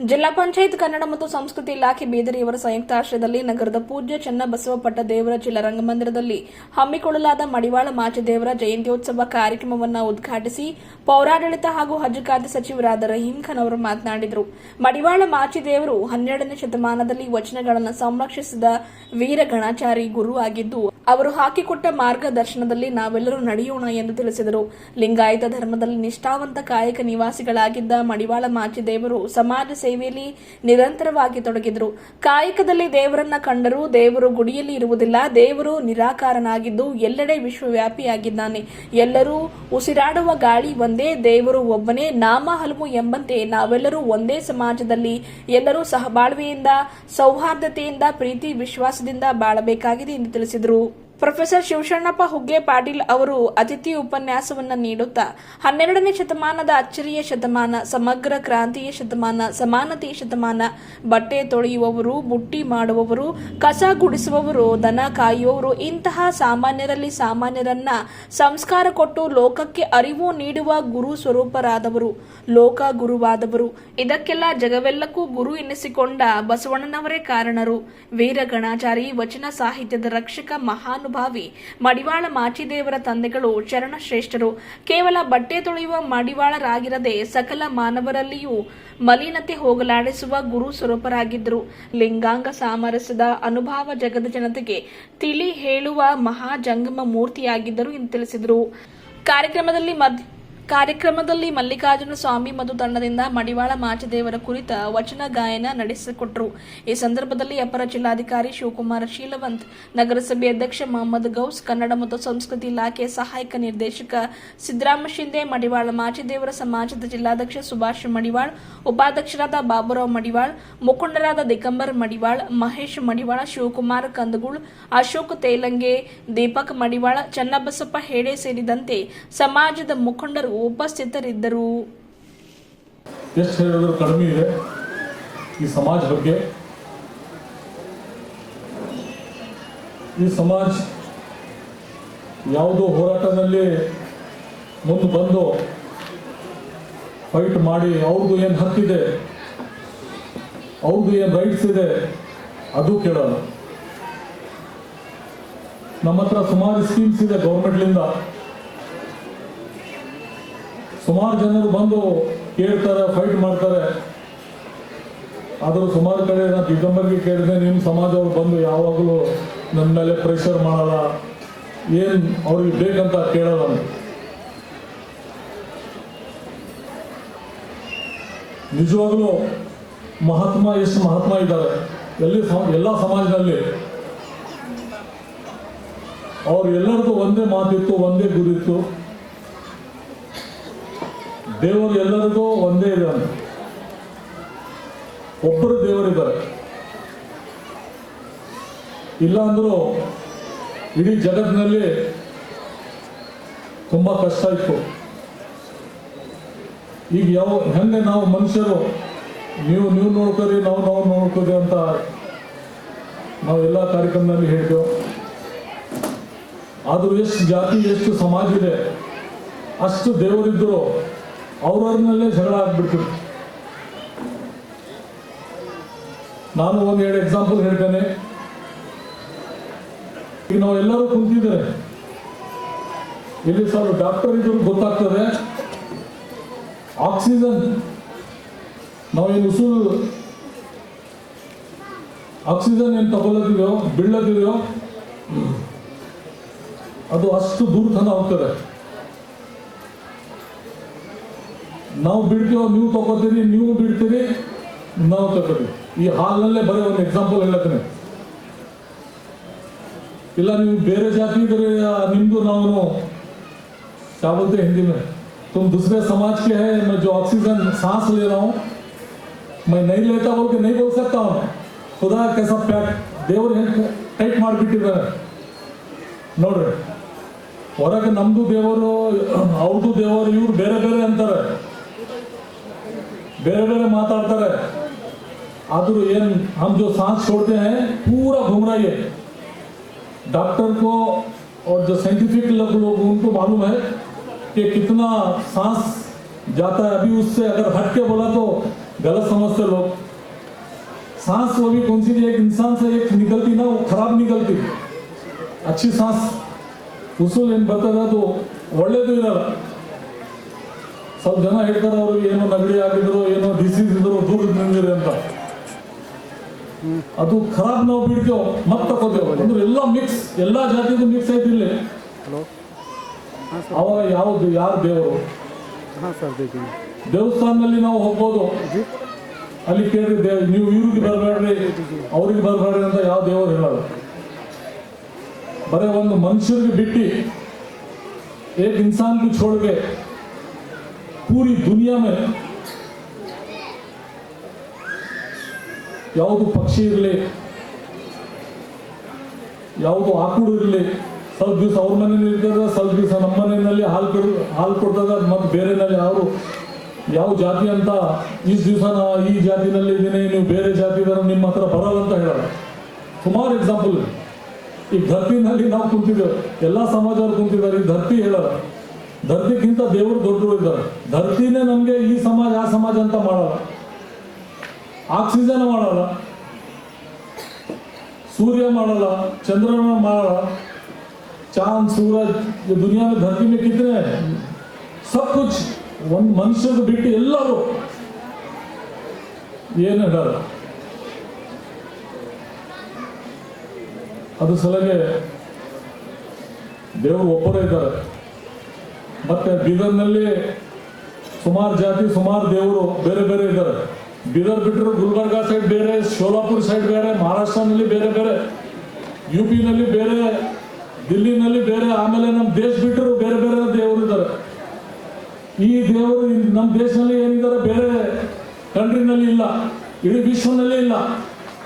ಜಿಲ್ಲಾ ಪಂಚಾಯತ್ ಕನ್ನಡ ಮತ್ತು ಸಂಸ್ಕೃತಿ ಇಲಾಖೆ ಬೀದರಿಯವರ ಸಂಯುಕ್ತ ಆಶ್ರಯದಲ್ಲಿ ನಗರದ ಪೂಜ್ಯ ಚನ್ನಬಸವಪಟ್ಟ ದೇವರ ಜಿಲ್ಲಾ ರಂಗಮಂದಿರದಲ್ಲಿ ಹಮ್ಮಿಕೊಳ್ಳಲಾದ ಮಡಿವಾಳ ಮಾಚಿದೇವರ ಜಯಂತ್ಯೋತ್ಸವ ಕಾರ್ಯಕ್ರಮವನ್ನು ಉದ್ಘಾಟಿಸಿ ಪೌರಾಡಳಿತ ಹಾಗೂ ಹಜ್ ಖಾತೆ ಸಚಿವರಾದ ರಹೀಂ ಖಾನ್ ಅವರು ಮಾತನಾಡಿದರು. ಮಡಿವಾಳ ಮಾಚಿದೇವರು ಹನ್ನೆರಡನೇ ಶತಮಾನದಲ್ಲಿ ವಚನಗಳನ್ನು ಸಂರಕ್ಷಿಸಿದ ವೀರ ಗಣಾಚಾರಿ ಗುರು ಆಗಿದ್ದು ಅವರು ಹಾಕಿಕೊಟ್ಟ ಮಾರ್ಗದರ್ಶನದಲ್ಲಿ ನಾವೆಲ್ಲರೂ ನಡೆಯೋಣ ಎಂದು ತಿಳಿಸಿದರು. ಲಿಂಗಾಯತ ಧರ್ಮದಲ್ಲಿ ನಿಷ್ಠಾವಂತ ಕಾಯಕ ನಿವಾಸಿಗಳಾಗಿದ್ದ ಮಡಿವಾಳ ಮಾಚಿದೇವರು ಸಮಾಜ ಸೇವೆಯಲ್ಲಿ ನಿರಂತರವಾಗಿ ತೊಡಗಿದರು. ಕಾಯಕದಲ್ಲಿ ದೇವರನ್ನ ಕಂಡರೂ ದೇವರು ಗುಡಿಯಲ್ಲಿ ಇರುವುದಿಲ್ಲ. ದೇವರು ನಿರಾಕಾರನಾಗಿದ್ದು ಎಲ್ಲೆಡೆ ವಿಶ್ವವ್ಯಾಪಿಯಾಗಿದ್ದಾನೆ. ಎಲ್ಲರೂ ಉಸಿರಾಡುವ ಗಾಳಿ ಒಂದೇ, ದೇವರು ಒಬ್ಬನೇ. ನಾಮ ಹಲವು ಎಂಬಂತೆ ನಾವೆಲ್ಲರೂ ಒಂದೇ ಸಮಾಜದಲ್ಲಿ ಎಲ್ಲರೂ ಸಹಬಾಳ್ವೆಯಿಂದ, ಸೌಹಾರ್ದತೆಯಿಂದ, ಪ್ರೀತಿ, ವಿಶ್ವಾಸದಿಂದ ಬಾಳಬೇಕಾಗಿದೆ ಎಂದು ತಿಳಿಸಿದರು. ಪ್ರೊಫೆಸರ್ ಶಿವಶರಣಪ್ಪ ಹುಗ್ಗೆ ಪಾಟೀಲ್ ಅವರು ಅತಿಥಿ ಉಪನ್ಯಾಸವನ್ನು ನೀಡುತ್ತಾ, ಹನ್ನೆರಡನೇ ಶತಮಾನದ ಅಚ್ಚರಿಯ ಶತಮಾನ, ಸಮಗ್ರ ಕ್ರಾಂತಿಯ ಶತಮಾನ, ಸಮಾನತೆಯ ಶತಮಾನ, ಬಟ್ಟೆ ತೊಳೆಯುವವರು, ಬುಟ್ಟಿ ಮಾಡುವವರು, ಕಸ ಗುಡಿಸುವವರು, ದನ ಕಾಯುವವರು, ಇಂತಹ ಸಾಮಾನ್ಯರಲ್ಲಿ ಸಾಮಾನ್ಯರನ್ನ ಸಂಸ್ಕಾರ ಕೊಟ್ಟು ಲೋಕಕ್ಕೆ ಅರಿವು ನೀಡುವ ಗುರು ಸ್ವರೂಪರಾದವರು, ಲೋಕ ಗುರುವಾದವರು. ಇದಕ್ಕೆಲ್ಲ ಜಗವೆಲ್ಲಕ್ಕೂ ಗುರು ಎನ್ನಿಸಿಕೊಂಡ ಬಸವಣ್ಣನವರೇ ಕಾರಣರು. ವೀರ ಗಣಾಚಾರಿ ವಚನ ಸಾಹಿತ್ಯದ ರಕ್ಷಕ ಮಹಾನುಭಾವಿ ಮಡಿವಾಳ ಮಾಚಿದೇವರ ತಂದೆಗಳು ಶರಣಶ್ರೇಷ್ಠರು ಕೇವಲ ಬಟ್ಟೆ ತೊಳೆಯುವ ಮಡಿವಾಳರಾಗಿರದೆ ಸಕಲ ಮಾನವರಲ್ಲಿಯೂ ಮಲಿನತೆ ಹೋಗಲಾಡಿಸುವ ಗುರು ಸ್ವರೂಪರಾಗಿದ್ದರು. ಲಿಂಗಾಂಗ ಸಾಮರಸ್ಯದ ಅನುಭವ ಜಗದ ಜನತೆಗೆ ತಿಳಿ ಹೇಳುವ ಮಹಾ ಜಂಗಮ ಮೂರ್ತಿಯಾಗಿದ್ದರು ಎಂದು ತಿಳಿಸಿದರು. ಕಾರ್ಯಕ್ರಮದಲ್ಲಿ ಮದ್ ಕಾರ್ಯಕ್ರಮದಲ್ಲಿ ಮಲ್ಲಿಕಾರ್ಜುನ ಸ್ವಾಮಿ ಮತ್ತು ತಂಡದಿಂದ ಮಡಿವಾಳ ಮಾಚದೇವರ ಕುರಿತ ವಚನ ಗಾಯನ ನಡೆಸಿಕೊಟ್ಟರು ಈ ಸಂದರ್ಭದಲ್ಲಿ ಅಪರ ಜಿಲ್ಲಾಧಿಕಾರಿ ಶಿವಕುಮಾರ ಶೀಲವಂತ್, ನಗರಸಭೆ ಅಧ್ಯಕ್ಷ ಮೊಹಮ್ಮದ್ ಗೌಸ್, ಕನ್ನಡ ಮತ್ತು ಸಂಸ್ಕೃತಿ ಇಲಾಖೆ ಸಹಾಯಕ ನಿರ್ದೇಶಕ ಸಿದ್ದರಾಮ ಶಿಂದೆ ಮಡಿವಾಳ ಮಾಚಿದೇವರ ಸಮಾಜದ ಜಿಲ್ಲಾಧ್ಯಕ್ಷ ಸುಭಾಷ್ ಮಡಿವಾಳ್, ಉಪಾಧ್ಯಕ್ಷರಾದ ಬಾಬುರಾವ್ ಮಡಿವಾಳ್, ಮುಖಂಡರಾದ ದಿಗಂಬರ್ ಮಡಿವಾಳ್, ಮಹೇಶ್ ಮಡಿವಾಳ, ಶಿವಕುಮಾರ್ ಕಂದಗುಳ್, ಅಶೋಕ್ ತೇಲಂಗೆ, ದೀಪಕ್ ಮಡಿವಾಳ, ಚನ್ನಬಸಪ್ಪ ಹೇಡೆ ಸೇರಿದಂತೆ ಸಮಾಜದ ಮುಖಂಡರು ಉಪಸ್ಥಿತರಿದ್ದರು. ಎಷ್ಟು ಹೇಳಿದ್ರು ಕಡಿಮೆ ಇದೆ ಈ ಸಮಾಜ ಬಗ್ಗೆ. ಈ ಸಮಾಜ ಯಾವುದೋ ಹೋರಾಟದಲ್ಲಿ ಮುಂದೆ ಬಂದು ಫೈಟ್ ಮಾಡಿ ಅವ್ರದ್ದು ಏನು ಹಕ್ಕಿದೆ ಅವ್ರದ್ದು ಏನು ರೈಟ್ಸ್ ಇದೆ, ಅದು ಕೇಳೋಣ. ನಮ್ಮ ಹತ್ರ ಸುಮಾರು ಸ್ಕೀಮ್ಸ್ ಇದೆ ಗೌರ್ಮೆಂಟ್ಲಿಂದ ಸುಮಾರು ಜನರು ಬಂದು ಕೇಳ್ತಾರೆ ಫೈಟ್ ಮಾಡ್ತಾರೆ. ಆದರೂ ಸುಮಾರು ಕಡೆ ನಾನು ದಿಗಂಬರ್ಗೆ ಕೇಳಿದೆ ನಿಮ್ಮ ಸಮಾಜವ್ರು ಬಂದು ಯಾವಾಗಲೂ ನನ್ನ ಮೇಲೆ ಪ್ರೆಷರ್ ಮಾಡಲ್ಲ. ಏನು ಅವ್ರಿಗೆ ಬೇಕಂತ ಕೇಳಲ್ಲ. ನಿಜವಾಗ್ಲೂ ಮಹಾತ್ಮ ಎಷ್ಟು ಮಹಾತ್ಮ ಇದ್ದಾರೆ. ಎಲ್ಲಿ ಎಲ್ಲ ಸಮಾಜದಲ್ಲಿ. ಅವ್ರು ಎಲ್ಲರದ್ದು ಒಂದೇ ಮಾತಿತ್ತು, ಒಂದೇ ಗುರಿತ್ತು. ದೇವರು ಎಲ್ಲರಿಗೂ ಒಂದೇ ಇದೆ ಅಂತ. ಒಬ್ಬರು ದೇವರಿದ್ದಾರೆ. ಇಲ್ಲ ಅಂದರೂ ಇಡೀ ಜಗತ್ತಿನಲ್ಲಿ ತುಂಬಾ ಕಷ್ಟ ಇತ್ತು. ಈಗ ಯಾವ, ಹೆಂಗೆ ನಾವು ಮನುಷ್ಯರು, ನೀವು ನೀವು ನೋಡ್ಕೋರಿ, ನಾವು ನಾವು ನೋಡ್ಕೋರಿ ಅಂತ ನಾವು ಎಲ್ಲ ಕಾರ್ಯಕ್ರಮದಲ್ಲಿ ಹೇಳ್ತೇವೆ ಆದರೂ ಎಷ್ಟು ಜಾತಿ, ಎಷ್ಟು ಸಮಾಜ ಇದೆ, ಅಷ್ಟು ದೇವರಿದ್ದರು ಅವ್ರವ್ರನ್ನಲ್ಲೇ ಸರಳ ಆಗ್ಬಿಡ್ತು. ನಾನು ಒಂದು ಎರಡು ಎಕ್ಸಾಂಪಲ್ ಹೇಳ್ತೇನೆ. ಈಗ ನಾವೆಲ್ಲರೂ ಕುಂತಿದ್ದೇವೆ. ಇಲ್ಲಿ ಸರ್ ಡಾಕ್ಟರ್ ಇದ್ರು ಗೊತ್ತಾಗ್ತದೆ. ಆಕ್ಸಿಜನ್ ನಾವೇನು ಉಸಿರು ಆಕ್ಸಿಜನ್ ಏನು ತಗೊಳ್ಳೋದಿದೆಯೋ ಬೀಳೋದಿದೆಯೋ, ಅದು ಅಷ್ಟು ದೂರ ತನ ಹೋಗ್ತದೆ ನಾವು ಬಿಡ್ತೀವೋ ನೀವು ತಗೋತೀರಿ ನೀವು ಬಿಡ್ತೀರಿ ನಾವು ತಗೋತೀವಿ ಈ ಹಾಲ್ನಲ್ಲೇ ಬರೀ ಒಂದು ಎಕ್ಸಾಂಪಲ್ ಹೇಳತ್ತೀನಿ ಇಲ್ಲ ನೀವು ಬೇರೆ ಜಾತಿ ಇದ್ರೆ ಆ, ನಿಮ್ದು ನಾವು क्या बोलते हैं हिंदी में तुम दूसरे समाज के हैं मैं जो ऑक्सीजन सांस ले रहा हूँ मैं नहीं लेता बोल के नहीं बोल सकता हूँ खुदा कैसा ಪ್ಯಾಕ್ ದೇವರು ಹೆಂಗೆ ಟೈಟ್ ಮಾಡಿಬಿಟ್ಟಿದ್ದಾರೆ ನೋಡ್ರಿ ಹೊರಗೆ ನಮ್ದು ದೇವರು ಅವ್ರದ್ದು ದೇವರು ಇವ್ರು ಬೇರೆ ಬೇರೆ ಅಂತಾರೆ ಬೇರೆ ಬೇರೆ ಮಾತಾಡ್ತಾರೆ आदर ये हम जो सांस छोड़ते हैं पूरा घूम रहा है डॉक्टर को और जो साइंटिफिक लोग लोग उनको मालूम है कि कितना सांस जाता है अभी उससे अगर हट के बोला तो गलत समझते लोग सांस वो भी कौन सी भी एक इंसान से एक निकलती ना वो खराब निकलती अच्छी सांस ಉಸುಲ್ ಏನು ಬರ್ತದೆ ಅದು ಒಳ್ಳೇದು ಇರಲ್ಲ ಸ್ವಲ್ಪ ಜನ ಹೇಳ್ತಾರೆ ಅವರು ಏನೋ ನಗಡಿ ಆಗಿದ್ರು ಏನೋ ಡಿಸೀಸ್ ಇದ್ರು ದೂರ ನಿಂದಿರಿ ಅಂತ ಅದು ಖರಾಬ್ ನಾವು ಬಿಡ್ತೇವೆ ಮತ್ತೆ ತಗೋತೇವೆ ಅಂದ್ರೆ ಎಲ್ಲ ಮಿಕ್ಸ್ ಎಲ್ಲಾ ಜಾತಿದು ಮಿಕ್ಸ್ ಐತಿ ಇಲ್ಲಿ ಹಲೋ ಹಾಂ ಸರ್ ಅವಾಗ ಯಾವ್ದು ಯಾರು ದೇವರು ಹಾಂ ಸರ್ देखिए ದೇವಸ್ಥಾನದಲ್ಲಿ ನಾವು ಹೋಗ್ಬೋದು जी ಅಲ್ಲಿ ಕೇಳ್ರಿ ದೇವ್ ನೀವು ಇವ್ರಿಗೆ ಬರಬೇಡ್ರಿ ಅವ್ರಿಗೆ ಬರಬೇಡ್ರಿ ಅಂತ ಯಾವ ದೇವರು ಹೇಳಲ್ಲ ಬರೀ ಒಂದು ಮನುಷ್ಯರಿಗೆ ಬಿಟ್ಟು एक इंसान को छोड़ के पूरी दुनिया में ಯಾವುದು ಪಕ್ಷಿ ಇರಲಿ ಯಾವುದು ಆಕುಡು ಇರಲಿ ಸ್ವಲ್ಪ ದಿವಸ ಅವ್ರ ಮನೇಲಿ ಇರ್ತದೆ ಸ್ವಲ್ಪ ದಿವಸ ನಮ್ಮ ಮನೆಯಲ್ಲಿ ಹಾಲು ಕೊಡ್ ಹಾಲು ಕೊಡ್ತದ ಮತ್ತು ಬೇರೆನಲ್ಲಿ ಅವರು ಯಾವ ಜಾತಿ ಅಂತ ಇಷ್ಟು ದಿವಸ ನಾ ಈ ಜಾತಿನಲ್ಲಿ ಇದ್ದೀನಿ ನೀವು ಬೇರೆ ಜಾತಿದವರು ನಿಮ್ಮ ಹತ್ರ ಬರಲ್ಲ ಅಂತ ಹೇಳಲ್ಲ ಸುಮಾರು ಎಕ್ಸಾಂಪಲ್ ಈ ಧರ್ತಿನಲ್ಲಿ ನಾವು ಕುಂತಿದ್ದೇವೆ ಎಲ್ಲ ಸಮಾಜದವ್ರು ಕುಂತಿದ್ದಾರೆ ಈ ಧರ್ತಿ ಹೇಳಲ್ಲ ಧರ್ತಿಗಿಂತ ದೇವರು ದೊಡ್ಡರು ಇದ್ದಾರೆ. ಧರ್ತಿನೇ ನಮಗೆ ಈ ಸಮಾಜ, ಆ ಸಮಾಜ ಅಂತ ಮಾಡಲ್ಲ. ಆಕ್ಸಿಜನ್ ಮಾಡಲ್ಲ. ಸೂರ್ಯ ಮಾಡಲ್ಲ, ಚಂದ್ರನ ಮಾಡಲ್ಲ. ಚಾಂದ್, ಸೂರಜ್ ದುನಿಯಾ ಧರ್ತಿ ಬೇಕಿದ್ರೆ ಸಬ್ ಕುಚ್ ಒಂದು ಮನುಷ್ಯದ ಬಿಟ್ಟು ಎಲ್ಲರೂ ಏನು ಹೇಳಲ್ಲ. ಅದ್ರ ಸಲಗೆ ದೇವರು ಒಬ್ಬರೇ ಇದ್ದಾರೆ. ಮತ್ತೆ ಬೀದರ್ನಲ್ಲಿ ಸುಮಾರು ಜಾತಿ, ಸುಮಾರು ದೇವರು ಬೇರೆ ಬೇರೆ ಇದ್ದಾರೆ. ಬೀದರ್ ಬಿಟ್ಟರು ಗುಲ್ಬರ್ಗ ಸೈಡ್ ಬೇರೆ, ಶೋಲಾಪುರ್ ಸೈಡ್ ಬೇರೆ, ಮಹಾರಾಷ್ಟ್ರನಲ್ಲಿ ಬೇರೆ ಬೇರೆ ಯು ಪಿನಲ್ಲಿ ಬೇರೆ, ದಿಲ್ಲಿನಲ್ಲಿ ಬೇರೆ, ಆಮೇಲೆ ನಮ್ಮ ದೇಶ ಬಿಟ್ಟರು ಬೇರೆ ಬೇರೆ ದೇವರು ಇದ್ದಾರೆ. ಈ ದೇವರು ನಮ್ಮ ದೇಶದಲ್ಲಿ ಏನಿದ್ದಾರೆ ಬೇರೆ ಕಂಟ್ರಿನಲ್ಲಿ ಇಲ್ಲ, ಇಡೀ ವಿಶ್ವನಲ್ಲಿ ಇಲ್ಲ.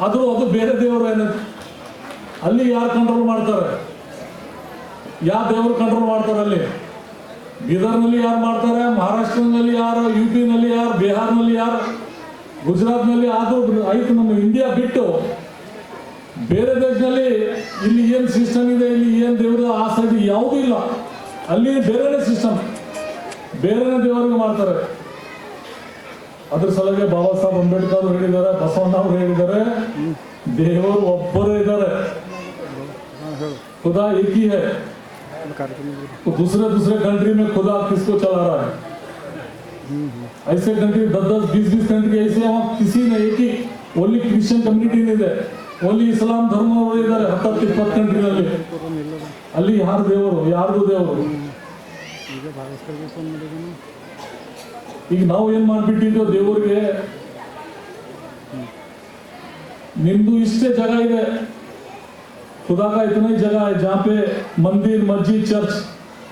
ಅದು ಅದು ಬೇರೆ ದೇವರು ಏನಂತ ಅಲ್ಲಿ ಯಾರು ಕಂಟ್ರೋಲ್ ಮಾಡ್ತಾರೆ? ಯಾವ ದೇವರು ಕಂಟ್ರೋಲ್ ಮಾಡ್ತಾರೆ ಅಲ್ಲಿ? ಬೀದರ್ನಲ್ಲಿ ಯಾರು ಮಾಡ್ತಾರೆ? ಮಹಾರಾಷ್ಟ್ರದಲ್ಲಿ ಯಾರು? ಯು ಪಿನಲ್ಲಿ ಯಾರು? ಬಿಹಾರ್ನಲ್ಲಿ ಯಾರು? ಗುಜರಾತ್ನಲ್ಲಿ ಆದರೂ ಐತು ನಮ್ಮ ಇಂಡಿಯಾ ಬಿಟ್ಟು ಬೇರೆ ದೇಶದಲ್ಲಿ ಇಲ್ಲಿ ಏನು ಸಿಸ್ಟಮ್ ಇದೆ, ಇಲ್ಲಿ ಏನು ದೇವರ ಆ ಸೈಡ್ ಯಾವುದೂ ಇಲ್ಲ. ಅಲ್ಲಿ ಬೇರೆನೇ ಸಿಸ್ಟಮ್ ಬೇರೆನೇ ದೇವರಿಗೆ ಮಾಡ್ತಾರೆ. ಅದ್ರ ಸಲುವಾಗಿ ಬಾಬಾ ಸಾಹೇಬ್ ಅಂಬೇಡ್ಕರ್ ಅವರು ಹೇಳಿದ್ದಾರೆ, ಬಸವಣ್ಣ ಅವರು ಹೇಳಿದ್ದಾರೆ, ದೇವರು ಒಬ್ಬರೇ ಇದ್ದಾರೆ. ಖುದಾ ಇಕ್ಕಿ ಹೇ. दूसरे दूसरे कंट्री में खुदा किसको चला रहा है ऐसे कंट्री दस दस बीस बीस कंट्री ऐसे वहाँ किसी ने एक ही ಓನ್ಲಿ ಕ್ರಿಶ್ಚಿಯನ್ ಕಮ್ಯುನಿಟಿ ಇದೆ ಓನ್ಲಿ ಇಸ್ಲಾಂ ಧರ್ಮದವರು ಇದ್ದಾರೆ ಹತ್ತತ್ತು ಇಪ್ಪತ್ತು ಕಂಟ್ರಿನಲ್ಲಿ ಪ್ರೋಗ್ರಾಮ್ ಎಲ್ಲದ ಅಲ್ಲಿ ಯಾರು ದೇವರು ಯಾರ್ದು ದೇವರು ಈಗ ಭಾಗವಹಿಸ್ತಾರೆ ಫೋನ್ ಮಾಡಿದ್ದೀನಿ ಈಗ ನಾವು ಏನ್ ಮಾಡ್ಬಿಟ್ಟಿದ್ದೇವೆ ದೇವರಿಗೆ ನಿಮ್ದು ಇಷ್ಟೇ ಜಾಗ ಇದೆ ಖುದಾ ಕಾ इतना ही जगह है जहाँ ಚರ್ಚ್.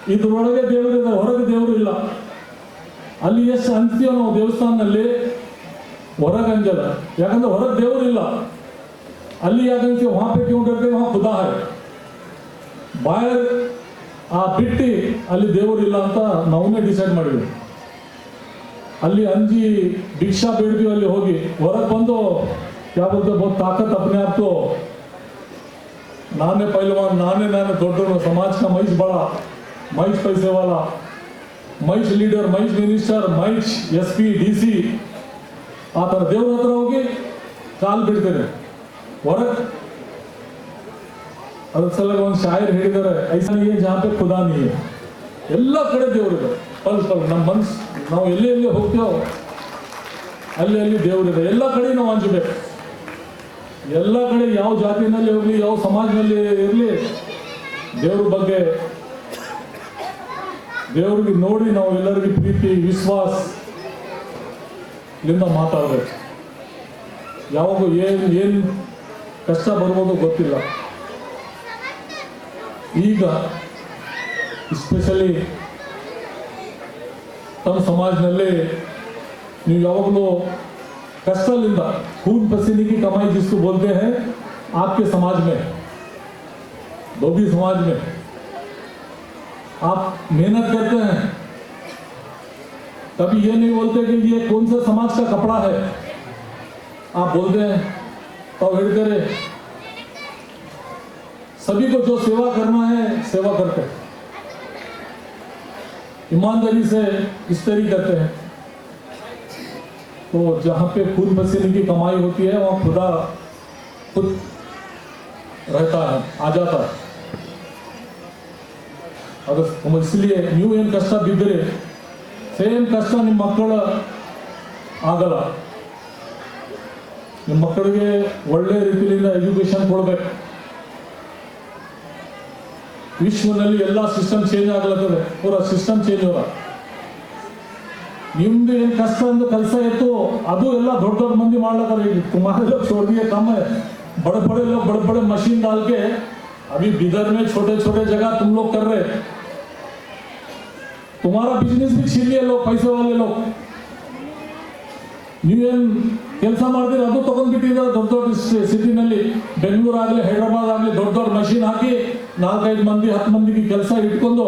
ಇದ್ರೊಳಗೆ ದೇವರು ಹೊರಗೆ ದೇವರು ಇಲ್ಲ. ಅಲ್ಲಿ ಎಷ್ಟು ಅಂತೀವೋ ನಾವು ದೇವಸ್ಥಾನದಲ್ಲಿ ಹೊರಗೆ ಅಂಜಲ್ಲ ಯಾಕಂದ್ರೆ ಹೊರಗೆ ದೇವರು ಇಲ್ಲ. ಅಲ್ಲಿ ಯಾಕಂತ ವಹಾ ಪೆ ಕ್ಯೂ ಡರ್ತೆ ಖುದಾ ಹೈ. ಬಾಯರ್ ಆ ಬಿಟ್ಟಿ, ಅಲ್ಲಿ ದೇವರು ಇಲ್ಲ ಅಂತ ನಾವೇ ಡಿಸೈಡ್ ಮಾಡಿದ್ವಿ. ಅಲ್ಲಿ ಅಂಜಿ ಭಿಕ್ಷಾ ಬೇಡ್ತೀವಿ ಅಲ್ಲಿ ಹೋಗಿ. ಹೊರಗೆ ಬಂದು ಯಾವ ತಾಕತ್ ಅಪ್ನೆ ಆಯ್ತು ನಾನೇ ಪೈಲವಾನ್, ನಾನೇ ನಾನು ದೊಡ್ಡವನು. ಸಮಾಜಕ ಮೈಸ್ ಬಾಳ ಮೈಸ್ ಪೈಸೇವಾಲ ಮೈಸ್ ಲೀಡರ್ ಮೈಸ್ ಮಿನಿಸ್ಟರ್ ಮೈಸ್ ಎಸ್ ಪಿ ಡಿ ಸಿ ಆ ಥರ ದೇವ್ರ ಹತ್ರ ಹೋಗಿ ಕಾಲು ಬಿಡ್ತೇನೆ. ಹೊರಗೆ. ಅದ್ರ ಸಲಗ ಒಂದು ಶಾಯರ್ ಹೇಳಿದ್ದಾರೆ, ಐಸನಿಗೆ ಜಾಪೆ ಖುದಾನಿಗೆ ಎಲ್ಲ ಕಡೆ ದೇವರಿದೆ. ಪಲ್ ಪಲ್ಸ್ ನಮ್ಮ ಮನಸ್ಸು ನಾವು ಎಲ್ಲಿ ಎಲ್ಲಿ ಹೋಗ್ತೇವೋ, ಅಲ್ಲಿ ಅಲ್ಲಿ ದೇವರಿದೆ. ಎಲ್ಲ ಕಡೆ ನಾವು ಹಂಚಬೇಕು ಎಲ್ಲ ಕಡೆ ಯಾವ ಜಾತಿನಲ್ಲಿ ಹೋಗಲಿ, ಯಾವ ಸಮಾಜದಲ್ಲಿ ಇರಲಿ, ದೇವ್ರ ಬಗ್ಗೆ ದೇವ್ರಿಗೆ ನೋಡಿ ನಾವು ಎಲ್ಲರಿಗೂ ಪ್ರೀತಿ, ವಿಶ್ವಾಸ ಇಲ್ಲಿಂದ ಮಾತಾಡಬೇಕು. ಯಾವಾಗ ಏನು ಏನು ಕಷ್ಟ ಬರ್ಬೋದು ಗೊತ್ತಿಲ್ಲ. ಈಗ ಎಸ್ಪೆಷಲಿ ತಮ್ಮ ಸಮಾಜದಲ್ಲಿ ನೀವು ಯಾವಾಗಲೂ कष्टलिंदा, खून पसीने की कमाई जिसको बोलते हैं, आपके समाज में धोबी समाज में, आप मेहनत करते हैं कभी ये नहीं बोलते कि ये कौन सा समाज का कपड़ा है। आप बोलते हैं तो हेड करे। सभी को जो सेवा करना है, सेवा करते हैं। ईमानदारी से इस तरी करते हैं। तो जहाँ पे खून पसीने की कमाई होती है वहाँ खुदा खुद रहता है आ जाता है ಅದು इसलिए ನೀವು ಏನು ಕಷ್ಟ ಬಿದ್ದರೆ ಸೇಮ್ ಕಷ್ಟ ನಿಮ್ಮ ಮಕ್ಕಳ ಆಗಲ್ಲ ನಿಮ್ಮ ಮಕ್ಕಳಿಗೆ ಒಳ್ಳೆ ರೀತಿಯಿಂದ ಎಜುಕೇಶನ್ ಕೊಡ್ಬೇಕು ವಿಶ್ವದಲ್ಲಿ ಎಲ್ಲ ಸಿಸ್ಟಮ್ ಚೇಂಜ್ ಆಗ್ಲತ್ತದೆ ಪೂರ ಸಿಸ್ಟಮ್ ಚೇಂಜ್ ಅವರ ನಿಮ್ದು ಏನ್ ಕಷ್ಟ ಅಂತ ಕೆಲಸ ಇತ್ತು ಅದು ಎಲ್ಲ ದೊಡ್ಡ ದೊಡ್ಡ ಮಂದಿ ಮಾಡ್ಲತ್ತಾರ ಈಗ तुम्हारे लोग छोड़ दिए कम है बड़े बड़े लोग बड़े बड़े मशीन डाल के अभी बिदर में छोटे छोटे जगह तुम लोग कर रहे तुम्हारा बिजनेस भी छीन लिए लोग पैसे वाले लोग ನೀವೇನ್ ಕೆಲಸ ಮಾಡ್ತೀರಿ ಅದು ತಗೊಂಡ್ಬಿಟ್ಟಿದ್ದಾರೆ ದೊಡ್ಡ ದೊಡ್ಡ ಸಿಟಿನಲ್ಲಿ ಬೆಂಗಳೂರು ಆಗಲಿ ಹೈದರಾಬಾದ್ ಆಗಲಿ ದೊಡ್ಡ ದೊಡ್ಡ ಮಷೀನ್ ಹಾಕಿ ನಾಲ್ಕೈದು ಮಂದಿ ಹತ್ತು ಮಂದಿಗೆ ಕೆಲಸ ಇಟ್ಕೊಂಡು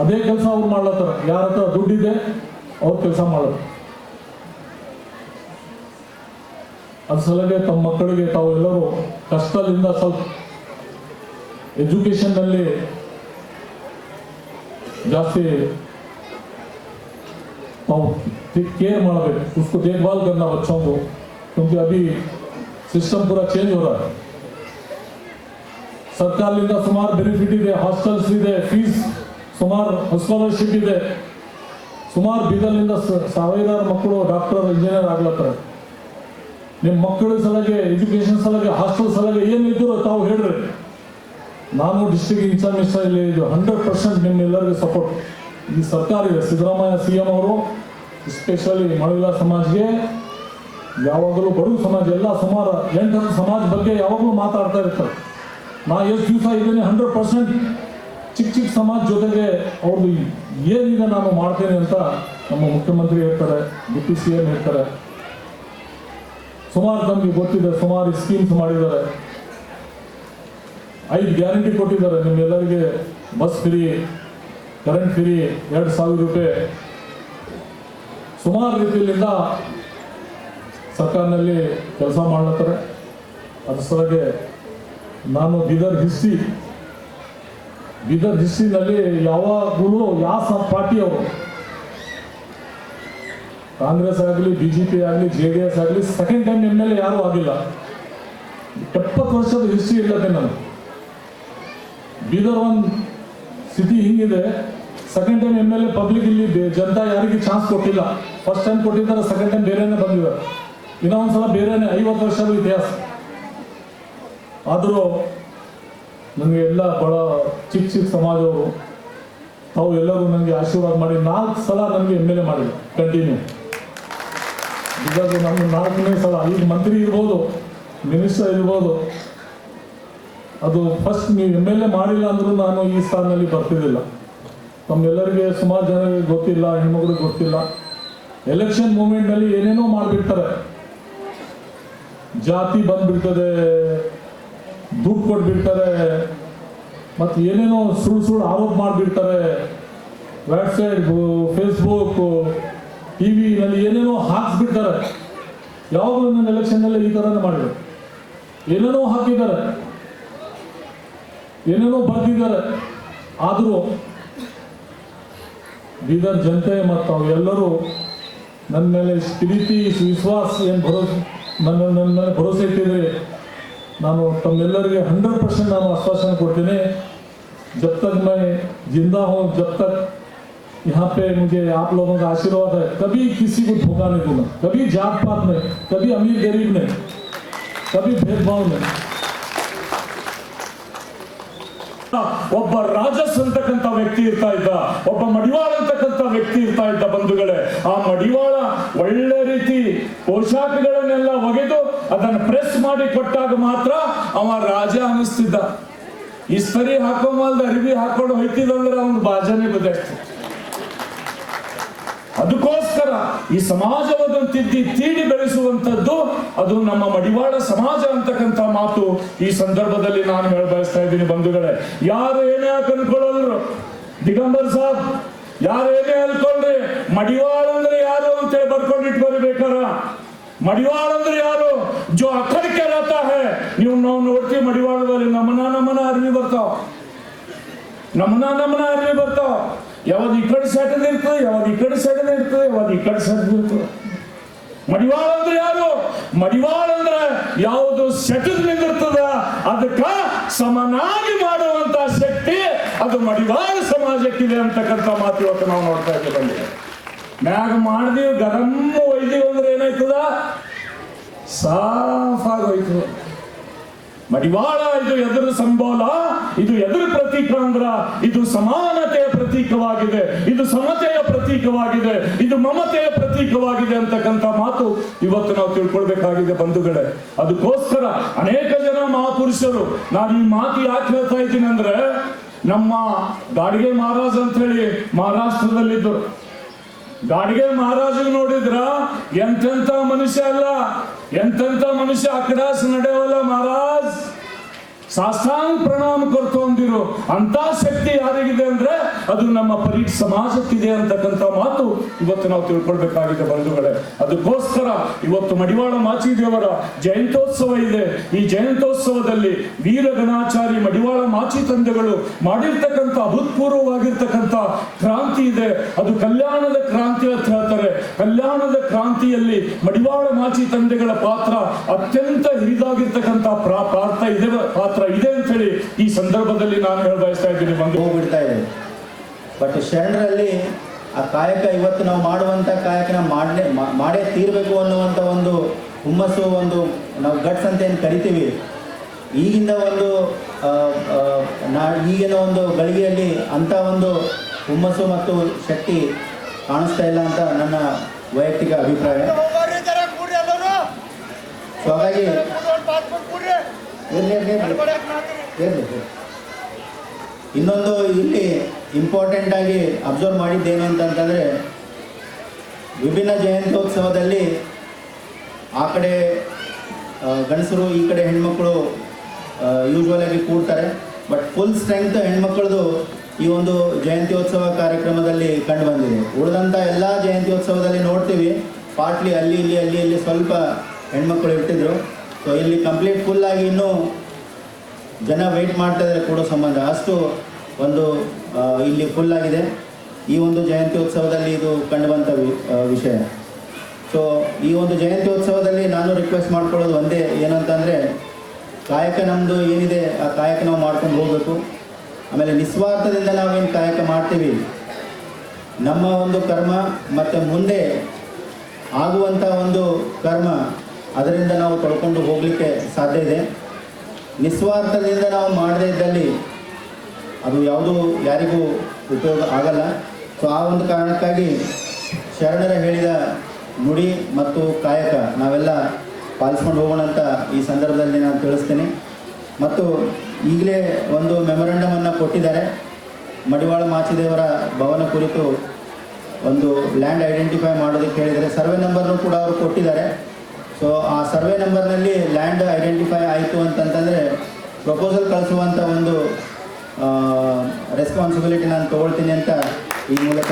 ಅದೇ ಕೆಲಸ ಅವ್ರು ಮಾಡ್ಲತ್ತಾರ ಯಾರ ಹತ್ರ ದುಡ್ಡಿದೆ ಅವ್ರು ಕೆಲಸ ಮಾಡೋದು ಅದ್ರ ಸಲಗೆ ತಮ್ಮ ಮಕ್ಕಳಿಗೆ ತಾವು ಎಲ್ಲರೂ ಕಷ್ಟದಿಂದ ಸ್ವಲ್ಪ ಎಜುಕೇಶನ್ನಲ್ಲಿ ಜಾಸ್ತಿ ताऊ केयर ಮಾಡಬೇಕು उसको देखभाल करना बच्चों को क्योंकि अभी सिस्टम पूरा चेंज हो रहा है ಸರ್ಕಾರದಿಂದ ಸುಮಾರು ಬೆನಿಫಿಟ್ ಇದೆ ಹಾಸ್ಟೆಲ್ಸ್ ಇದೆ ಫೀಸ್ ಸುಮಾರು ಸ್ಕಾಲರ್ಶಿಪ್ ಇದೆ ಸುಮಾರು ಬೀದರ್ನಿಂದ ಸಾವಿರಾರು ಮಕ್ಕಳು ಡಾಕ್ಟರ್ ಇಂಜಿನಿಯರ್ ಆಗ್ಲತ್ತಾರೆ. ನಿಮ್ಮ ಮಕ್ಕಳ ಸಲಗೆ ಎಜುಕೇಶನ್ ಸಲಗೆ ಹಾಸ್ಟೆಲ್ ಸಲಗೆ ಏನಿದ್ರು ತಾವು ಹೇಳ್ರಿ. ನಾನು ಡಿಸ್ಟ್ರಿಕ್ಟ್ ಇನ್ಚಾರ್ಜ್ ಇಲ್ಲಿ ಇದು ಹಂಡ್ರೆಡ್ ಪರ್ಸೆಂಟ್ ನಿಮ್ಮೆಲ್ಲರಿಗೂ ಸಪೋರ್ಟ್ ಈ ಸರ್ಕಾರ ಇದೆ. ಸಿದ್ದರಾಮಯ್ಯ ಸಿ ಎಂ ಅವರು ಎಸ್ಪೆಷಲಿ ಮಹಿಳಾ ಸಮಾಜ್ಗೆ, ಯಾವಾಗಲೂ ಬಡವ ಸಮಾಜ, ಎಲ್ಲ ಸುಮಾರು ಎಂಟು ಸಮಾಜ ಬಗ್ಗೆ ಯಾವಾಗಲೂ ಮಾತಾಡ್ತಾ ಇರ್ತಾರೆ. ನಾ ಎಷ್ಟು ದಿವಸ ಇದ್ದೀನಿ? ಹಂಡ್ರೆಡ್ ಪರ್ಸೆಂಟ್ ಚಿಕ್ಕ ಚಿಕ್ಕ ಸಮಾಜ ಜೊತೆಗೆ ಅವ್ರದ್ದು ಏನಿದೆ ನಾನು ಮಾಡ್ತೇನೆ ಅಂತ ನಮ್ಮ ಮುಖ್ಯಮಂತ್ರಿ ಹೇಳ್ತಾರೆ ಡಿ ಸಿ ಎಂ ಹೇಳ್ತಾರೆ. ಸುಮಾರು ನಮಗೆ ಗೊತ್ತಿದೆ, ಸುಮಾರು ಸ್ಕೀಮ್ಸ್ ಮಾಡಿದ್ದಾರೆ. ಐದು ಗ್ಯಾರಂಟಿ ಕೊಟ್ಟಿದ್ದಾರೆ, ನಿಮ್ಮೆಲ್ಲರಿಗೆ ಬಸ್ ಫ್ರೀ ಕರೆಂಟ್ ಫ್ರೀ ಎರಡು ಸಾವಿರ ರೂಪಾಯಿ. ಸುಮಾರು ರೀತಿಯಲ್ಲಿಂದ ಸರ್ಕಾರನಲ್ಲಿ ಕೆಲಸ ಮಾಡ್ಲತ್ತಾರೆ. ಅದ್ರ ಸಲಗೆ ನಾನು ಬೀದರ್ ಹಿಸ್ಟ್ರಿ ಬೀದರ್ ಹಿಸ್ಟ್ರಿನಲ್ಲಿ ಯಾವ ಪಾರ್ಟಿ ಅವರು? ಕಾಂಗ್ರೆಸ್ ಆಗಲಿ, ಬಿಜೆಪಿ ಆಗಲಿ, ಜೆ ಡಿ ಎಸ್ ಆಗಲಿ second time M L A ಯಾರೂ ಆಗಿಲ್ಲ. ಎಪ್ಪತ್ತು ವರ್ಷದ ಹಿಸ್ಟ್ರಿ ಇಲ್ಲದೆ ನಾನು ಬೀದರ್ ಒಂದು ಸಿಟಿ ಹಿಂಗಿದೆ second time M L A public ಇಲ್ಲಿ ಬೆ- ಜನತಾ ಯಾರಿಗೆ ಚಾನ್ಸ್ ಕೊಟ್ಟಿಲ್ಲ. ಫಸ್ಟ್ ಟೈಮ್ ಕೊಟ್ಟಿದ್ದಾರೆ ಸೆಕೆಂಡ್ ಟೈಮ್ ಬೇರೆನೇ ಬಂದಿದ್ದಾರೆ ಇನ್ನೊಂದ್ಸಲ ಬೇರೆನೇ ಐವತ್ತು ವರ್ಷದ ಇತಿಹಾಸ. ಆದರೂ ನನಗೆ ಎಲ್ಲ ಬಹಳ ಚಿಕ್ಕ ಚಿಕ್ಕ ಸಮಾಜವರು ತಾವು ಎಲ್ಲರೂ ನನಗೆ ಆಶೀರ್ವಾದ ಮಾಡಿ, ನಾಲ್ಕು ಸಲ ನನಗೆ ಎಂ ಎಲ್ ಎ ಮಾಡಿದ್ರು ಕಂಟಿನ್ಯೂ ಇವಾಗ ನಮ್ಮ ನಾಲ್ಕನೇ ಸಲ, ಈಗ ಮಂತ್ರಿ ಇರ್ಬೋದು ಮಿನಿಸ್ಟರ್ ಇರ್ಬೋದು, ಅದು ಫಸ್ಟ್ ನೀವು ಎಂ ಎಲ್ ಎ ಮಾಡಿಲ್ಲ ಅಂದ್ರೂ ನಾನು ಈ ಸ್ಥಾನದಲ್ಲಿ ಬರ್ತಿದ್ದಿಲ್ಲ. ತಮ್ಮೆಲ್ಲರಿಗೆ ಸುಮಾರು ಜನರಿಗೆ ಗೊತ್ತಿಲ್ಲ ಹೆಣ್ಮಗಳಿಗೆ ಗೊತ್ತಿಲ್ಲ. ಎಲೆಕ್ಷನ್ ಮೂಮೆಂಟ್ನಲ್ಲಿ ಏನೇನೋ ಮಾಡಿಬಿಡ್ತಾರೆ. ಜಾತಿ ಬಂದ್ಬಿಡ್ತದೆ ದುಡ್ಡು ಕೊಟ್ಬಿಡ್ತಾರೆ, ಮತ್ತು ಏನೇನೋ ಸುಳ್ಳು ಸುಳ್ಳು ಆರೋಪ ಮಾಡಿಬಿಡ್ತಾರೆ. ವಾಟ್ಸಪ್ ಫೇಸ್ಬುಕ್ ಟಿ ವಿನಲ್ಲಿ ಏನೇನೋ ಹಾಕ್ಸ್ಬಿಡ್ತಾರೆ. ಯಾವಾಗಲೂ ನನ್ನ ಎಲೆಕ್ಷನ್ನಲ್ಲಿ ಈ ಥರನೇ ಮಾಡಿದ್ರು. ಏನೇನೋ ಹಾಕಿದ್ದಾರೆ. ಏನೇನೋ ಬರ್ತಿದ್ದಾರೆ ಆದರೂ ಬೀದರ್ ಜನತೆ ಮತ್ತು ಅವೆಲ್ಲರೂ ನನ್ನ ಮೇಲೆ ಪ್ರೀತಿ, ವಿಶ್ವಾಸ ಏನು ಭರೋಸೆ ನನ್ನ ನನ್ನ ಭರೋಸೆ ಇಟ್ಟಿದ್ರೆ. ನಾನು ತಮ್ಮೆಲ್ಲರಿಗೆ ಹಂಡ್ರೆಡ್ परसेंट ನಾನು आश्वासन ಕೊಡ್ತೀನಿ जब तक मैं जिंदा हूँ जब तक यहाँ पे मुझे आप लोगों का आशीर्वाद है कभी किसी को धोखा नहीं दूंगा कभी जात पात नहीं कभी अमीर गरीब नहीं कभी भेदभाव नहीं ಒಬ್ಬ ರಾಜಸ್ ಅಂತಕ್ಕಂಥ ವ್ಯಕ್ತಿ ಇರ್ತಾ ಇದ್ದ ಒಬ್ಬ ಮಡಿವಾಳ ಅಂತಕ್ಕಂಥ ವ್ಯಕ್ತಿ ಇರ್ತಾ ಇದ್ದ ಬಂಧುಗಳೇ ಆ ಮಡಿವಾಳ ಒಳ್ಳೆ ರೀತಿ ಪೋಷಾಕಗಳನ್ನೆಲ್ಲ ಒಗೆದು ಅದನ್ನು ಪ್ರೆಸ್ ಮಾಡಿ ಕೊಟ್ಟಾಗ ಮಾತ್ರ ಅವ ರಾಜ ಅನಿಸ್ತಿದ್ದ ಇಸ್ತರಿ ಹಾಕೋಮಲ್ದ ಅರಿವಿ ಹಾಕೊಂಡು ಹೋಯ್ತಿದಂದ್ರೆ ಅವನ ಬಾಜನೆ ಬದ ಅದಕ್ಕೋಸ್ಕರ ಈ ಸಮಾಜವನ್ನು ತಿದ್ದಿ ತೀಡಿ ಬೆಳೆಸುವಂತದ್ದು ಅದು ನಮ್ಮ ಮಡಿವಾಳ ಸಮಾಜ ಅಂತಕ್ಕಂಥ ಮಾತು ಈ ಸಂದರ್ಭದಲ್ಲಿ ನಾನು ಹೇಳ ಬಯಸ್ತಾ ಇದ್ದೀನಿ ಬಂಧುಗಳೇ. ಯಾರು ಏನೇ ಅನ್ಕೊಳ್ಳೋದ್ರು ದಿಗಂಬರ್ ಸಾಬ್, ಯಾರು ಏನೇ ಅನ್ಕೊಂಡ್ರಿ ಮಡಿವಾಳ ಅಂದ್ರೆ ಯಾರು ಅಂತ ಹೇಳಿ ಇಟ್ಕೋರಿ ಬೇಕಾರ ಮಡಿವಾಳ ಅಂದ್ರೆ ಯಾರು? ಜೋ ಅಖಡ್ಕೆ ರಥ ಹೇ. ನೀವು ನಾವು ನೋಡ್ತೀವಿ ಮಡಿವಾಳದಲ್ಲಿ ನಮನ ನಮನ ಅರಿವಿ ಬರ್ತಾವ. ನಮನ ನಮನ ಅರಿವಿ ಬರ್ತಾವ. ಯಾವಾಗ ಈ ಕಡೆ ಸೆಟದ ಇರ್ತದೆ ಯಾವಾಗ ಈ ಕಡೆ ಸೆಟದ ಇರ್ತದೆ ಯಾವಾಗ ಈ ಕಡೆ ಸೆಟದ ಇರ್ತದೆ. ಮಡಿವಾಳ ಅಂದ್ರೆ ಯಾರು? ಮಡಿವಾಳ ಅಂದ್ರೆ ಯಾವುದು ಸೆಟದ ನಿಂದಿರ್ತದ ಅದಕ್ಕ ಸಮನಾಗಿ ಮಾಡುವಂತ ಶಕ್ತಿ ಅದು ಮಡಿವಾಳ ಸಮಾಜಕ್ಕಿದೆ ಅಂತಕ್ಕಂಥ ಮಾತು ಇವತ್ತು ನಾವು ನೋಡ್ತಾ ಇದ್ದೇವೆ ಮ್ಯಾಗ ಮಾಡಿದೀವಿ ಗರಂ ಒಯ್ದೀವಿ ಏನಾಯ್ತದ ಸಾಫ್ ಹೋಯ್ತು ಮಡಿವಾಳ, ಇದು ಎದುರು ಸಂಬೋಲ, ಇದು ಎದುರು ಪ್ರತೀಕ ಅಂದ್ರ ಇದು ಸಮಾನತೆಯ ಪ್ರತೀಕವಾಗಿದೆ, ಇದು ಸಮತೆಯ ಪ್ರತೀಕವಾಗಿದೆ, ಇದು ಮಮತೆಯ ಪ್ರತೀಕವಾಗಿದೆ ಅಂತಕ್ಕಂಥ ಮಾತು ಇವತ್ತು ನಾವು ತಿಳ್ಕೊಳ್ಬೇಕಾಗಿದೆ ಬಂಧುಗಳೇ. ಅದಕ್ಕೋಸ್ಕರ ಅನೇಕ ಜನ ಮಹಾಪುರುಷರು, ನಾನು ಈ ಮಾತು ಯಾಕೆ ಹೇಳ್ತಾ ಇದ್ದೀನಿ ಅಂದ್ರೆ, ನಮ್ಮ ಗಾಡಿಗೆ ಮಹಾರಾಜ್ ಅಂತ ಹೇಳಿ ಮಹಾರಾಷ್ಟ್ರದಲ್ಲಿದ್ದರು. ಗಾಡಿಗೆ ಮಹಾರಾಜ ನೋಡಿದ್ರ ಎಂತೆಂತ ಮನುಷ್ಯ ಅಲ್ಲ ಎಂತೆಂತ ಮನುಷ್ಯ ಅಕಡಾಸ್ ನಡೆಯವಲ್ಲ ಮಹಾರಾಜ್? ಸಾಷ್ಟಾಂಗ ಪ್ರಣಾಮ ಹೊಂದಿರೋ ಅಂತ ಶಕ್ತಿ ಯಾರಿಗಿದೆ ಅಂದ್ರೆ ಅದು ನಮ್ಮ ಪರಿ ಸಮಾಜಕ್ಕಿದೆ ಅಂತಕ್ಕಂಥ ಮಾತು ಇವತ್ತು ನಾವು ತಿಳ್ಕೊಳ್ಬೇಕಾಗಿದೆ ಬಂಧುಗಳೇ. ಅದಕ್ಕೋಸ್ಕರ ಇವತ್ತು ಮಡಿವಾಳ ಮಾಚಿದೇವರ ಜಯಂತೋತ್ಸವ ಇದೆ. ಈ ಜಯಂತೋತ್ಸವದಲ್ಲಿ ವೀರ ಗಣಾಚಾರಿ ಮಡಿವಾಳ ಮಾಚಿ ತಂದೆಗಳು ಮಾಡಿರ್ತಕ್ಕಂಥ ಅಭೂತಪೂರ್ವವಾಗಿರ್ತಕ್ಕಂಥ ಕ್ರಾಂತಿ ಇದೆ. ಅದು ಕಲ್ಯಾಣದ ಕ್ರಾಂತಿ ಅಂತ ಹೇಳ್ತಾರೆ. ಕಲ್ಯಾಣದ ಕ್ರಾಂತಿಯಲ್ಲಿ ಮಡಿವಾಳ ಮಾಚಿ ತಂದೆಗಳ ಪಾತ್ರ ಅತ್ಯಂತ ಹಿರಿದಾಗಿರ್ತಕ್ಕಂಥ ಪಾತ್ರ ಇದೆ. ಪಾತ್ರ ಇದೆ ಅಂತ ಹೇಳಿ ಈ ಸಂದರ್ಭದಲ್ಲಿ ನಾನು ಹೇಳ ಬಯಸ್ತಾ ಇದ್ದೀನಿ ಬಂದು ಹೋಗ್ಬಿಡ್ತಾ ಇದೆ. ಬಟ್ ಶರಣರಲ್ಲಿ ಆ ಕಾಯಕ ಇವತ್ತು ನಾವು ಮಾಡುವಂಥ ಕಾಯಕನ ಮಾಡಲೇ ಮಾಡೇ ತೀರಬೇಕು ಅನ್ನುವಂಥ ಒಂದು ಹುಮ್ಮಸ್ಸು ಒಂದು ನಾವು ಗಟ್ಸ್ ಅಂತ ಏನು ಕರಿತೀವಿ. ಈಗಿನ ಒಂದು ನಾ ಈಗಿನ ಒಂದು ಗಳಿಗೆಯಲ್ಲಿ ಅಂಥ ಒಂದು ಹುಮ್ಮಸ್ಸು ಮತ್ತು ಶಕ್ತಿ ಕಾಣಿಸ್ತಾ ಇಲ್ಲ ಅಂತ ನನ್ನ ವೈಯಕ್ತಿಕ ಅಭಿಪ್ರಾಯ. ಸೊ ಹಾಗಾಗಿ ಇನ್ನೊಂದು ಇಲ್ಲಿ ಇಂಪಾರ್ಟೆಂಟ್ ಆಗಿ ಅಬ್ಸರ್ವ್ ಮಾಡಿದ್ದೇನು ಅಂತಂತಂದರೆ ವಿಭಿನ್ನ ಜಯಂತ್ಯೋತ್ಸವದಲ್ಲಿ ಆ ಕಡೆ ಗಂಡಸರು, ಈ ಕಡೆ ಹೆಣ್ಮಕ್ಳು ಯೂಶ್ವಲ್ ಆಗಿ ಕೂಡ್ತಾರೆ. ಬಟ್ ಫುಲ್ ಸ್ಟ್ರೆಂತ್ ಹೆಣ್ಮಕ್ಳದು ಈ ಒಂದು ಜಯಂತ್ಯೋತ್ಸವ ಕಾರ್ಯಕ್ರಮದಲ್ಲಿ ಕಂಡು ಬಂದಿದೆ. ಉಳಿದಂಥ ಎಲ್ಲ ಜಯಂತ್ಯೋತ್ಸವದಲ್ಲಿ ನೋಡ್ತೀವಿ. ಪಾರ್ಟ್ಲಿ ಅಲ್ಲಿ, ಇಲ್ಲಿ ಅಲ್ಲಿ, ಇಲ್ಲಿ ಸ್ವಲ್ಪ ಹೆಣ್ಮಕ್ಳು ಇರ್ತಿದ್ರು. ಸೊ ಇಲ್ಲಿ ಕಂಪ್ಲೀಟ್ ಆಗಿ ಇನ್ನೂ ಜನ ವೆಯ್ಟ್ ಮಾಡ್ತಾ ಇದ್ದಾರೆ ಕೊಡೋ ಸಂಬಂಧ. ಅಷ್ಟು ಒಂದು ಇಲ್ಲಿ ಫುಲ್ ಆಗಿದೆ. ಈ ಒಂದು ಜಯಂತಿ ಉತ್ಸವದಲ್ಲಿ ಇದು ಕಂಡುಬಂತ ವಿ- ವಿಷಯ. ಸೊ ಈ ಒಂದು ಜಯಂತಿ ಉತ್ಸವದಲ್ಲಿ ನಾನು ರಿಕ್ವೆಸ್ಟ್ ಮಾಡ್ಕೊಳ್ಳೋದು ಒಂದೇ ಏನಂತಂದರೆ, ಕಾಯಕ ನಮ್ಮದು ಏನಿದೆ, ಆ ಕಾಯಕ ನಾವು ಮಾಡ್ಕೊಂಡು ಹೋಗಬೇಕು. ಆಮೇಲೆ ನಿಸ್ವಾರ್ಥದಿಂದ ನಾವೇನು ಕಾಯಕ ಮಾಡ್ತೀವಿ? ನಮ್ಮ ಒಂದು ಕರ್ಮ ಮತ್ತು ಮುಂದೆ ಆಗುವಂಥ ಒಂದು ಕರ್ಮ ಅದರಿಂದ ನಾವು ತೊಳ್ಕೊಂಡು ಹೋಗಲಿಕ್ಕೆ ಸಾಧ್ಯ ಇದೆ. ನಿಸ್ವಾರ್ಥದಿಂದ ನಾವು ಮಾಡದೇ ಇದ್ದಲ್ಲಿ ಅದು ಯಾವುದೂ ಯಾರಿಗೂ ಉಪಯೋಗ ಆಗಲ್ಲ. ಸೊ ಆ ಒಂದು ಕಾರಣಕ್ಕಾಗಿ ಶರಣರ ಹೇಳಿದ ನುಡಿ ಮತ್ತು ಕಾಯಕ ನಾವೆಲ್ಲ ಪಾಲಿಸ್ಕೊಂಡು ಹೋಗೋಣ ಅಂತ ಈ ಸಂದರ್ಭದಲ್ಲಿ ನಾನು ತಿಳಿಸ್ತೀನಿ. ಮತ್ತು ಈಗಲೇ ಒಂದು ಮೆಮೊರಂಡಮನ್ನು ಕೊಟ್ಟಿದ್ದಾರೆ. ಮಡಿವಾಳ ಮಾಚಿದೇವರ ಭವನ ಕುರಿತು ಒಂದು ಲ್ಯಾಂಡ್ ಐಡೆಂಟಿಫೈ ಮಾಡೋದಕ್ಕೆ ಹೇಳಿದರೆ ಸರ್ವೆ ನಂಬರ್ನು ಕೂಡ ಅವರು ಕೊಟ್ಟಿದ್ದಾರೆ. ಸೊ ಆ ಸರ್ವೆ ನಂಬರ್ನಲ್ಲಿ ಲ್ಯಾಂಡ್ ಐಡೆಂಟಿಫೈ ಆಯಿತು ಅಂತಂತಂದರೆ ಪ್ರಪೋಸಲ್ ಕಳಿಸುವಂಥ ಒಂದು ರೆಸ್ಪಾನ್ಸಿಬಿಲಿಟಿ ನಾನು ತೊಗೊಳ್ತೀನಿ ಅಂತ ಈ ಮೂಲಕ